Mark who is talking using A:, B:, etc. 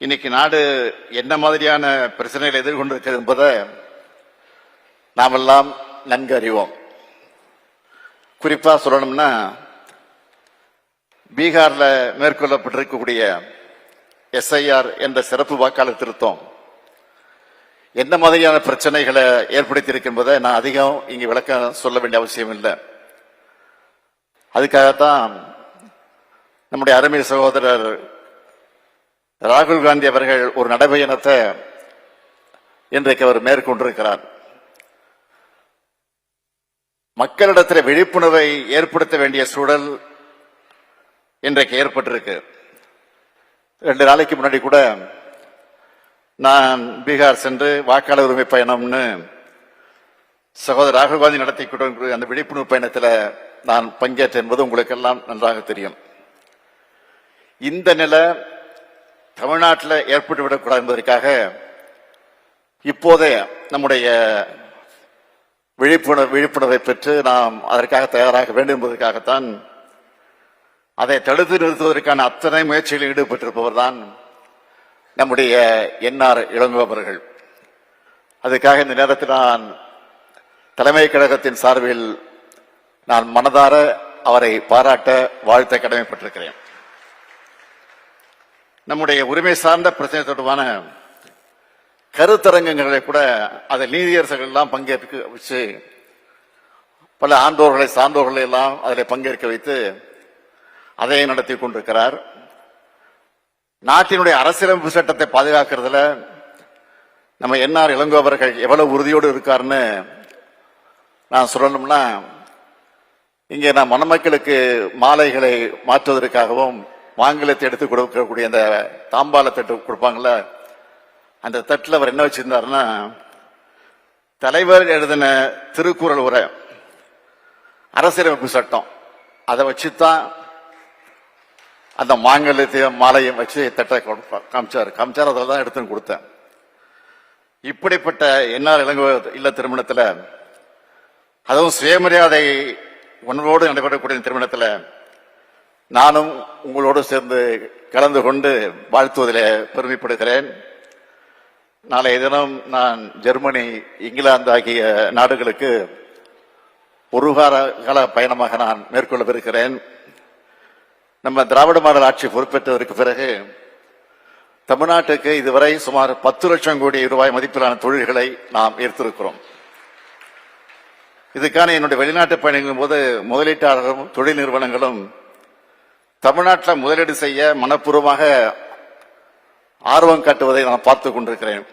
A: இன்னைக்கு நாடு என்ன மாதிரியான பிரச்சனைகளை எதிர்கொண்டிருக்கிறது என்பதை நாமெல்லாம் நன்கு அறிவோம். குறிப்பா சொல்லணும்னா பீகாரில் மேற்கொள்ளப்பட்டிருக்கக்கூடிய எஸ்ஐஆர் என்ற சிறப்பு வாக்காளர் திருத்தம் என்ன மாதிரியான பிரச்சனைகளை ஏற்படுத்தி என்பதை நான் அதிகம் இங்கு விளக்கம் சொல்ல வேண்டிய அவசியம் இல்லை. அதுக்காகத்தான் நம்முடைய அருமை சகோதரர் ராகுல் காந்தி அவர்கள் ஒரு நடைபயணத்தை இன்றைக்கு அவர் மேற்கொண்டிருக்கிறார். மக்களிடத்தில் விழிப்புணர்வை ஏற்படுத்த வேண்டிய சூழல் இன்றைக்கு ஏற்பட்டிருக்கு. ரெண்டு நாளைக்கு முன்னாடி கூட நான் பீகார் சென்று வாக்காளர் உரிமை பயணம்னு சகோதரர் ராகுல் காந்தி நடத்தி கொண்டு அந்த விழிப்புணர்வு பயணத்தில் நான் பங்கேற்றேன் என்பது உங்களுக்கு எல்லாம் நன்றாக தெரியும். இந்த நிலை தமிழ்நாட்டில் ஏற்பட்டு விடக்கூடாது என்பதற்காக இப்போதே நம்முடைய விழிப்புணர்வு விழிப்புணர்வை பெற்று நாம் அதற்காக தயாராக வேண்டும் என்பதற்காகத்தான் அதை தடுத்து நிறுத்துவதற்கான அத்தனை முயற்சிகளில் ஈடுபட்டிருப்பவர் தான் நம்முடைய என்ஆர் இளங்குபவர்கள் அதுக்காக இந்த நேரத்தில் நான் தலைமை கழகத்தின் சார்பில் நான் மனதார அவரை பாராட்ட வாழ்த்த கடமைப்பட்டிருக்கிறேன். நம்முடைய உரிமை சார்ந்த பிரச்சனை தொடர்பான கருத்தரங்கங்களை கூட அதை நீதியரசர்கள் எல்லாம் பங்கேற்க வச்சு பல ஆண்டோர்களை சார்ந்தோர்களை எல்லாம் அதில் பங்கேற்க வைத்து அதை நடத்தி கொண்டிருக்கிறார். நாட்டினுடைய அரசியலமைப்பு சட்டத்தை பாதுகாக்கிறதுல நம்ம என்ஆர் இளங்கோ அவர்கள் எவ்வளவு உறுதியோடு இருக்காருன்னு நான் சொல்லணும்னா இங்கே நான் மணமக்களுக்கு மாலைகளை மாற்றுவதற்காகவும் மாங்கலத்தை எடுத்து கொடுக்கக்கூடிய அந்த தாம்பால தட்டு கொடுப்பாங்கள அந்த தட்டில் அவர் என்ன வச்சிருந்தாருன்னா தலைவர் எழுதின திருக்குறள் உரை அரசியலமைப்பு சட்டம். அதை வச்சு தான் அந்த மாங்கல்யத்தையும் மாலையும் வச்சு தட்டை காமிச்சார். காமிச்சார் அதில் தான் எடுத்து கொடுத்தேன். இப்படிப்பட்ட என்ஆர் இளங்கோ இல்ல திருமணத்தில் அதுவும் சுயமரியாதை உணர்வோடு நடைபெறக்கூடிய திருமணத்தில் நானும் உங்களோடு சேர்ந்து கலந்து கொண்டு வாழ்த்துவதில் பெருமைப்படுகிறேன். நாளைய தினம் நான் ஜெர்மனி இங்கிலாந்து ஆகிய நாடுகளுக்கு ஒரு கால பயணமாக நான் மேற்கொள்ளவிருக்கிறேன். நம்ம திராவிட மாடல் ஆட்சி பொறுப்பேற்றதற்கு பிறகு தமிழ்நாட்டுக்கு இதுவரை சுமார் பத்து லட்சம் கோடி ரூபாய் மதிப்பிலான தொழில்களை நாம் ஈர்த்திருக்கிறோம். இதுக்கான என்னுடைய வெளிநாட்டு பயணங்களின் போது முதலீட்டாளர்களும் தொழில் நிறுவனங்களும் தமிழ்நாட்டில் முதலீடு செய்ய மனப்பூர்வமாக ஆர்வம் காட்டுவதை நான் பார்த்து கொண்டிருக்கிறேன்.